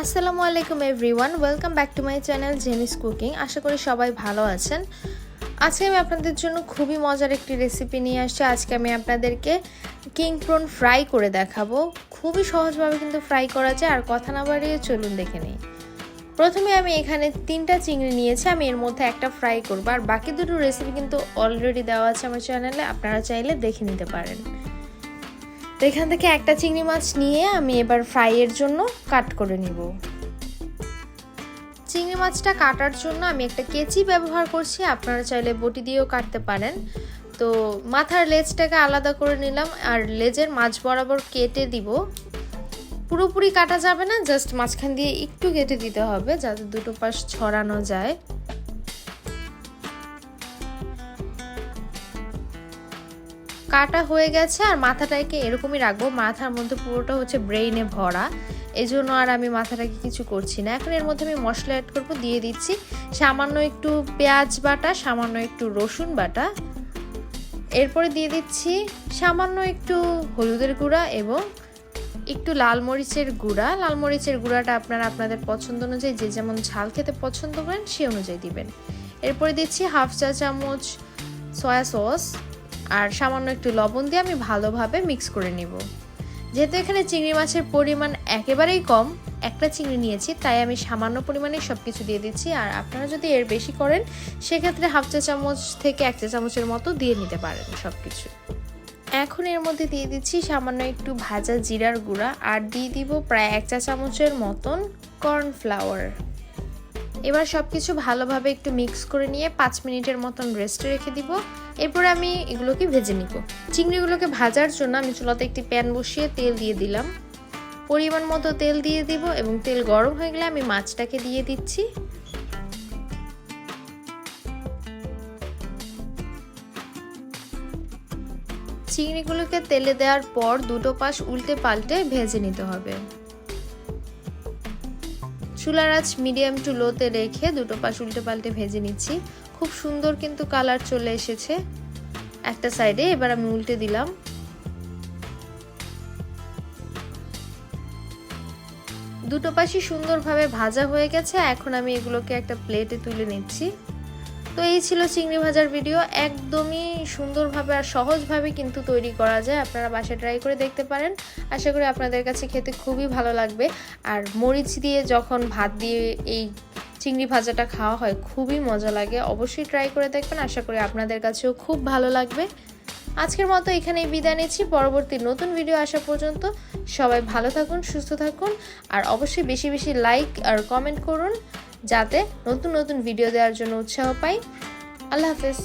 আসসালামু আলাইকুম everyone, welcome back to my channel Jenny's cooking. আশা করি সবাই ভালো আছেন। আজকে আমি আপনাদের জন্য খুবই মজার একটি রেসিপি নিয়ে আসছি। আজকে আমি আপনাদেরকে কিং প্রন ফ্রাই করে দেখাবো। খুবই সহজভাবে কিন্তু ফ্রাই করা যায়। আর কথা না বাড়িয়ে চলুন দেখে নিই। প্রথমে আমি এখানে তিনটা চিংড়ি নিয়েছি। আমি এর মধ্যে একটা ফ্রাই করব। আর বাকি দুটো রেসিপি কিন্তু অলরেডি দেওয়া আছে আমার চ্যানেলে আপনারা চাইলে দেখে নিতে পারেন। তো এখান থেকে একটা চিংড়ি মাছ নিয়ে আমি এবার ফ্রাইয়ের জন্য কাট করে নিব। চিংড়ি মাছটা কাটার জন্য আমি একটা কেচি ব্যবহার করছি, আপনারা চাইলে বটি দিয়েও কাটতে পারেন। তো মাথার লেজটাকে আলাদা করে নিলাম আর লেজের মাছ বরাবর কেটে দিব। পুরোপুরি কাটা যাবে না, জাস্ট মাঝখান দিয়ে একটু কেটে দিতে হবে যাতে দুটো পাশ ছড়ানো যায়। কাটা হয়ে গেছে আর মাথাটাকে এরকমই রাখব। মাথার মধ্যে পুরোটা হচ্ছে ব্রেইনে ভরা। এই জন্য আর আমি মাথাটাকে কিছু করছি না। এখন এর মধ্যে আমি মশলা অ্যাড করব, দিয়ে দিচ্ছি সামান্য একটু পেঁয়াজ বাটা, সামান্য একটু রসুন বাটা। এরপরে দিয়ে দিচ্ছি সামান্য একটু হলুদের গুঁড়া এবং একটু লাল মরিচের গুঁড়া। লাল মরিচের গুঁড়াটা আপনারা আপনাদের পছন্দ অনুযায়ী যে যেমন ঝাল খেতে পছন্দ করেন সে অনুযায়ী দিবেন। এরপরে দিচ্ছি হাফ চা চামচ সয়া সস আর সামান্য একটু লবণ দিয়ে আমি ভালোভাবে মিক্স করে নেব। যেহেতু এখানে চিংড়ি মাছের পরিমাণ একেবারেই কম, একটা চিংড়ি নিয়েছি, তাই আমি সামান্য পরিমাণে সব কিছু দিয়ে দিচ্ছি। আর আপনারা যদি এর বেশি করেন, সেক্ষেত্রে হাফ চা চামচ থেকে এক চা চামচের মতো দিয়ে নিতে পারেন সব কিছু এখন এর মধ্যে দিয়ে দিচ্ছি সামান্য একটু ভাজা জিরার গুঁড়া, আর দিয়ে দিব প্রায় এক চা চামচের মতন কর্নফ্লাওয়ার এবার সব কিছু ভালোভাবে একটু মিক্স করে নিয়ে পাঁচ মিনিটের মতন রেস্টে রেখে দিব। এরপরে আমি এগুলোকে ভেজে নিব। চিংড়িগুলোকে ভাজার জন্য আমি চুলাতে একটি প্যান বসিয়ে তেল দিয়ে দিলাম। পরিমাণ মতো তেল দিয়ে দিব এবং তেল গরম হয়ে গেলে আমি মাছটাকে দিয়ে দিচ্ছি। চিংড়িগুলোকে তেলে দেওয়ার পর দুটো পাশ উল্টে পাল্টে ভেজে নিতে হবে। চুলার আঁচ মিডিয়াম টু লোতে রেখে দুটো পাশ উল্টে পাল্টে ভেজে নিচ্ছি। খুব সুন্দর কিন্তু কালার চলে এসেছে। একটা সাইডে এবার আমি উল্টে দিলাম। দুটো পাশই সুন্দরভাবে ভাজা হয়ে গেছে। এখন আমি এগুলোকে একটা প্লেটে তুলে নিচ্ছি। তো এই ছিল চিংড়ি ভাজার ভিডিও একদমই সুন্দরভাবে আর সহজভাবে কিন্তু তৈরি করা যায়। আপনারা বাসায় ট্রাই করে দেখতে পারেন। আশা করি আপনাদের কাছে খেতে খুবই ভালো লাগবে। আর মরিচ দিয়ে যখন ভাত দিয়ে এই চিংড়ি ভাজাটা খাওয়া হয়, খুবই মজা লাগে। অবশ্যই ট্রাই করে দেখবেন। আশা করি আপনাদের কাছেও খুব ভালো লাগবে। আজকের মতো এখানেই বিদায় নিচ্ছি। পরবর্তী নতুন ভিডিও আসা পর্যন্ত সবাই ভালো থাকুন, সুস্থ থাকুন। আর অবশ্যই বেশি বেশি লাইক আর কমেন্ট করুন। যাতে নতুন নতুন ভিডিও দেওয়ার জন্য উৎসাহ পাই। আল্লাহ হাফেজ।